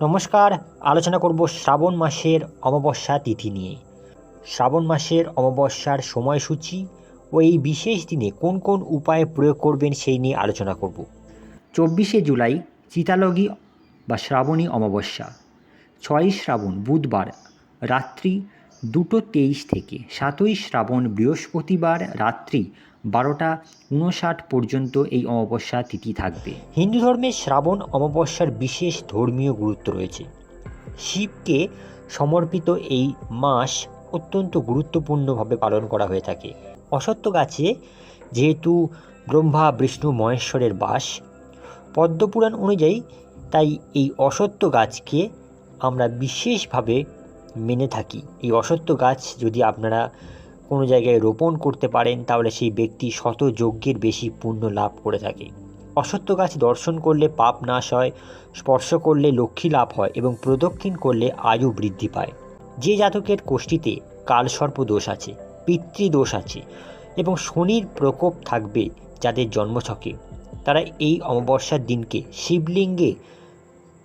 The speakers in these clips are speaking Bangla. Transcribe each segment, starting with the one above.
নমস্কার, আলোচনা করব শ্রাবণ মাসের অমাবস্যা তিথি নিয়ে। শ্রাবণ মাসের অমাবস্যার সময়সূচি ও এই বিশেষ দিনে কোন কোন উপায় প্রয়োগ করবেন সেই নিয়ে আলোচনা করব। চব্বিশে জুলাই চিতালগী বা শ্রাবণী অমাবস্যা। ছয়ই শ্রাবণ, বুধবার, রাত্রি দুটো তেইশ থেকে সাতই শ্রাবণ বৃহস্পতিবার রাত্রি বারোটা উনষাট পর্যন্ত এই অমাবস্যা তিথি থাকবে। হিন্দু ধর্মে শ্রাবণ অমাবস্যার বিশেষ ধর্মীয় গুরুত্ব রয়েছে। শিবকে সমর্পিত এই মাস অত্যন্ত গুরুত্বপূর্ণভাবে পালন করা হয়ে থাকে। অসত্য গাছে যেহেতু ব্রহ্মা, বিষ্ণু, মহেশ্বরের বাস, পদ্মপুরাণ অনুযায়ী তাই এই অসত্য গাছকে আমরা বিশেষভাবে মেনে থাকি। এই অসত্য গাছ যদি আপনারা কোনো জায়গায় রোপণ করতে পারেন, তাহলে সেই ব্যক্তি শত যজ্ঞের বেশি পুণ্য লাভ করে থাকে। অসত্য গাছ দর্শন করলে পাপ নাশ হয়, স্পর্শ করলে লক্ষ্মী লাভ হয় এবং প্রদক্ষিণ করলে আয়ু বৃদ্ধি পায়। যে জাতকের কোষ্ঠীতে কালসর্প দোষ আছে পিতৃদোষ আছে এবং শনির প্রকোপ থাকবে যাদের জন্মছকে, তারা এই অমাবস্যার দিনকে শিবলিঙ্গে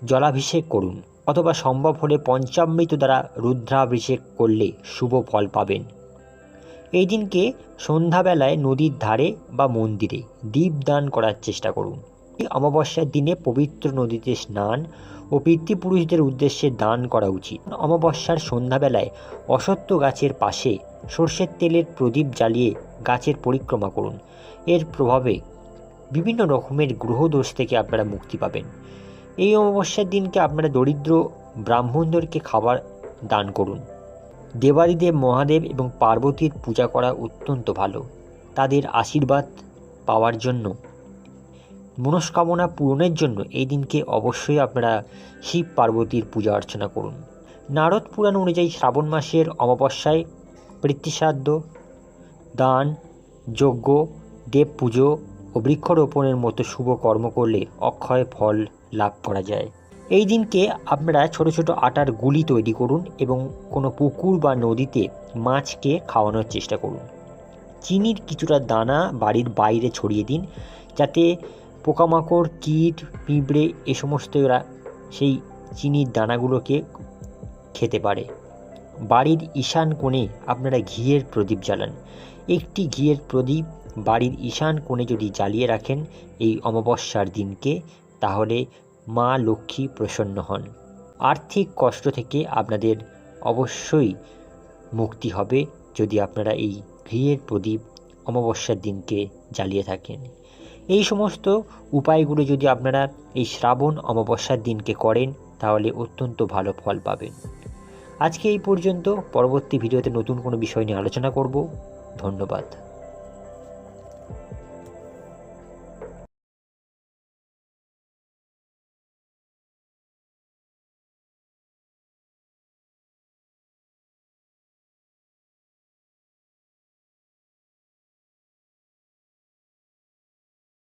জলাভিষেক করুন। অথবা সম্ভব হলে পঞ্চামৃত দ্বারা রুদ্রাভিষেক করলে শুভ ফল পাবেন। এই দিনকে সন্ধ্যাবেলায় নদীর ধারে বা মন্দিরে দীপদান করার চেষ্টা করুন। এই অমাবস্যার দিনে পবিত্র নদীতে স্নান ও পিতৃপুরুষদের উদ্দেশ্যে দান করা উচিত। অমাবস্যার সন্ধ্যাবেলায় অসত্য গাছের পাশে সর্ষের তেলের প্রদীপ জ্বালিয়ে গাছের পরিক্রমা করুন। এর প্রভাবে বিভিন্ন রকমের গ্রহদোষ থেকে আপনারা মুক্তি পাবেন। এই অমাবস্যার দিনকে আপনারা দরিদ্র ব্রাহ্মণদেরকে খাবার দান করুন। দেবাদিদেব মহাদেব এবং পার্বতীর পূজা করা অত্যন্ত ভালো। তাদের আশীর্বাদ পাওয়ার জন্য, মনস্কামনা পূরণের জন্য এই দিনকে অবশ্যই আপনারা শিব পার্বতীর পূজা অর্চনা করুন। নারদ পুরাণ অনুযায়ী শ্রাবণ মাসের অমাবস্যায় পৃথিসাধ্য দান, যজ্ঞ দেব পুজো ও বৃক্ষরোপণের মতো শুভ কর্ম করলে অক্ষয় ফল লাভ করা যায়। এই দিনকে আপনারা ছোট ছোট আটার গুলি তৈরি করুন এবং কোনো পুকুর বা নদীতে মাছকে খাওয়ানোর চেষ্টা করুন। চিনির কিছুটা দানা বাড়ির বাইরে ছড়িয়ে দিন, যাতে পোকামাকড়, কীট, পিঁপড়ে এ সমস্ত এরা সেই চিনির দানাগুলোকে খেতে পারে। বাড়ির ঈশান কোণে আপনারা ঘিয়ের প্রদীপ জ্বালান। একটি ঘিয়ের প্রদীপ বাড়ির ঈশান কোণে যদি জ্বালিয়ে রাখেন, এই অমাবস্যার দিনকে তাহলে মা লক্ষ্মী প্রসন্ন হন। আর্থিক কষ্ট থেকে আপনাদের অবশ্যই মুক্তি হবে যদি আপনারা এই ঘিয়ের প্রদীপ অমাবস্যার দিনকে জ্বালিয়ে থাকেন। এই সমস্ত উপায়গুলো যদি আপনারা এই শ্রাবণ অমাবস্যার দিনকে করেন, তাহলে অত্যন্ত ভালো ফল পাবেন। আজকে এই পর্যন্ত। পরবর্তী ভিডিওতে নতুন কোনো বিষয় নিয়ে আলোচনা করব। ধন্যবাদ।